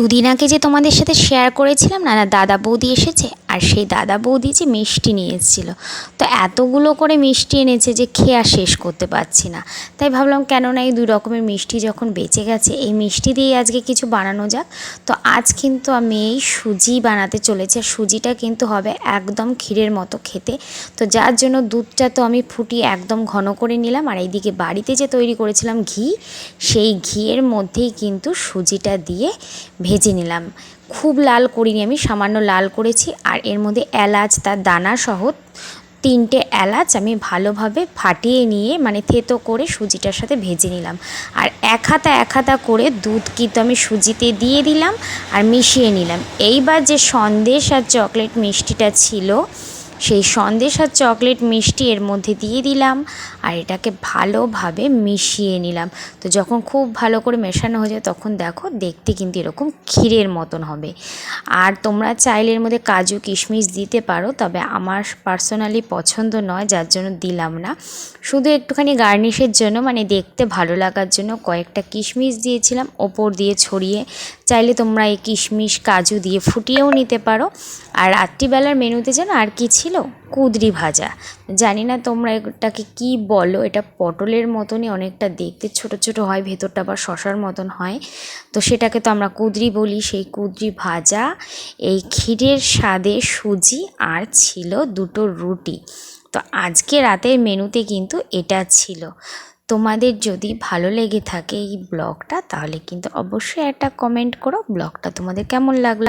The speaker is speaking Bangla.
দুদিন আগে যে তোমাদের সাথে শেয়ার করেছিলাম না দাদা বৌদি এসেছে আর সেই দাদা বৌদি যে মিষ্টি নিয়ে এসেছিল তো এতগুলো করে মিষ্টি এনেছে যে খেয়ে আর শেষ করতে পারছি না। তাই ভাবলাম, কেননা এই দুই রকমের মিষ্টি যখন বেঁচে গেছে, এই মিষ্টি দিয়েই আজকে কিছু বানানো যাক। তো আজ কিন্তু আমি এই সুজি বানাতে চলেছি। আর সুজিটা কিন্তু হবে একদম ক্ষীরের মতো খেতে। তো যার জন্য দুধটা তো আমি ফুটিয়ে একদম ঘন করে নিলাম। আর এইদিকে বাড়িতে যে তৈরি করেছিলাম ঘি, সেই ঘিয়ের মধ্যেই কিন্তু সুজিটা দিয়ে ভেজে নিলাম। খুব লাল করিনি আমি, সামান্য লাল করেছি। আর এর মধ্যে এলাচ, তার দানা সহ তিনটে এলাচ আমি ভালোভাবে ফাটিয়ে নিয়ে মানে থেতো করে সুজিটার সাথে ভেজে নিলাম। আর এক হাতা এক হাতা করে দুধ কিন্তু আমি সুজিতে দিয়ে দিলাম আর মিশিয়ে নিলাম। এইবার যে সন্দেশ আর চকলেট মিষ্টিটা ছিল সেই সন্দেশ আর চকলেট মিষ্টি এর মধ্যে দিয়ে দিলাম আর এটাকে ভালোভাবে মিশিয়ে নিলাম। তো যখন খুব ভালো করে মেশানো হয়ে যায় তখন দেখো দেখতে কিন্তু এরকম ক্ষীরের মতন হবে। আর তোমরা চাইলে এর মধ্যে কাজু কিশমিশ দিতে পারো, তবে আমার পার্সোনালি পছন্দ নয়, যার জন্য দিলাম না। শুধু একটুখানি গার্নিশের জন্য মানে দেখতে ভালো লাগার জন্য কয়েকটা কিশমিশ দিয়েছিলাম, ওপর দিয়ে ছড়িয়ে। চাইলে তোমরা এই কিশমিশ, কাজু দিয়ে ফুটিয়েও নিতে পারো। আর রাত্রিবেলার মেনুতে যেন আর কি ছিল? কুদরি ভাজা। জানি না তোমরা এটাকে কি বলো, এটা পটলের মতনই অনেকটা দেখতে, ছোট ছোট হয়, ভেতরটা আবার শশার মতন হয়। তো সেটাকে তো আমরা কুদরি বলি, সেই কুদরি ভাজা। এই ক্ষীরের স্বাদে সুজি আর ছিল দুটো রুটি। তো আজকে রাতের মেনুতে কিন্তু এটা ছিল। তোমাদের যদি ভালো লেগে থাকে এই ব্লগটা, তাহলে কিন্তু অবশ্যই একটা কমেন্ট করো, ব্লগটা তোমাদের কেমন লাগল?